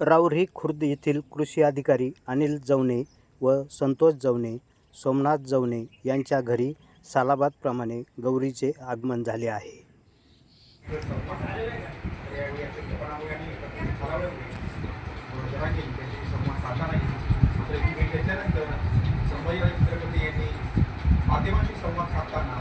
राऊरी खुर्द येथील कृषी अधिकारी अनिल जवने व संतोष जवने सोमनाथ जवने यांच्या घरी सालाबादप्रमाणे गौरीचे आगमन झाले आहे. संवाद साधताना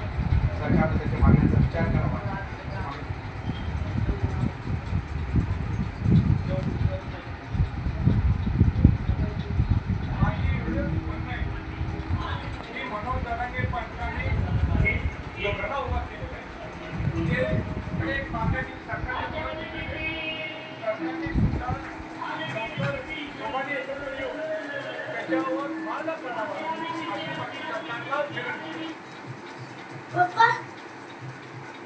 पप्पा?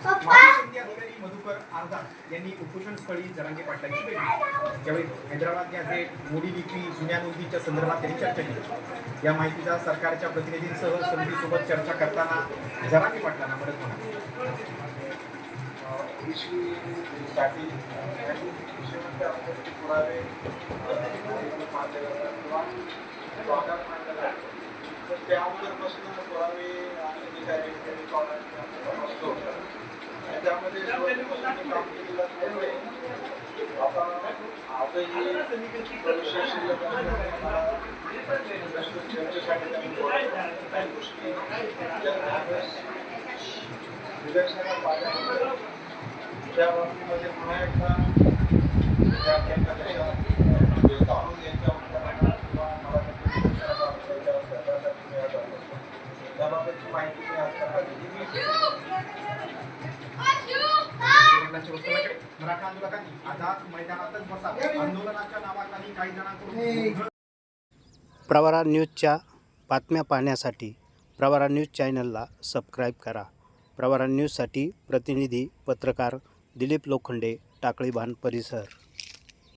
पप्पा? माजी अधिकारी मधुकर आरदार यांनी उपोषण स्थळी जरांगे पाटलांची भेट घेतली. त्यावेळी हैदराबाद जे मोडी विक्री जुन्या नोंदीच्या संदर्भात त्यांनी चर्चा केली. या माहितीचा सरकारच्या प्रतिनिधींसह समितीसोबत चर्चा करताना जरांगे पाटलांना मदत कृषीमध्ये पुरावे स्वागत मांडलं आहे तर त्या पुरावे आणि जे काही रेकॉर्ड असतो आणि त्यामध्ये काम केलेलं असल्यामुळे आता आजही भविष्य शिल्लक चर्चेसाठी काही गोष्टी त्यावेळेस निदर्शनास त्या बाबतीमध्ये पुन्हा एकदा आंदोलनाच्या उत्तराकडे मराठा आंदोलकांनी आझाद मैदानातच बसा. आंदोलनाच्या नावाखाली काही जणांकडून प्रवारा न्यूजच्या बातम्या पाहण्यासाठी प्रवारा न्यूज चॅनलला सबस्क्राईब करा. प्रवारा न्यूजसाठी प्रतिनिधी पत्रकार दिलीप लोखंडे टाकळीबाण परिसर.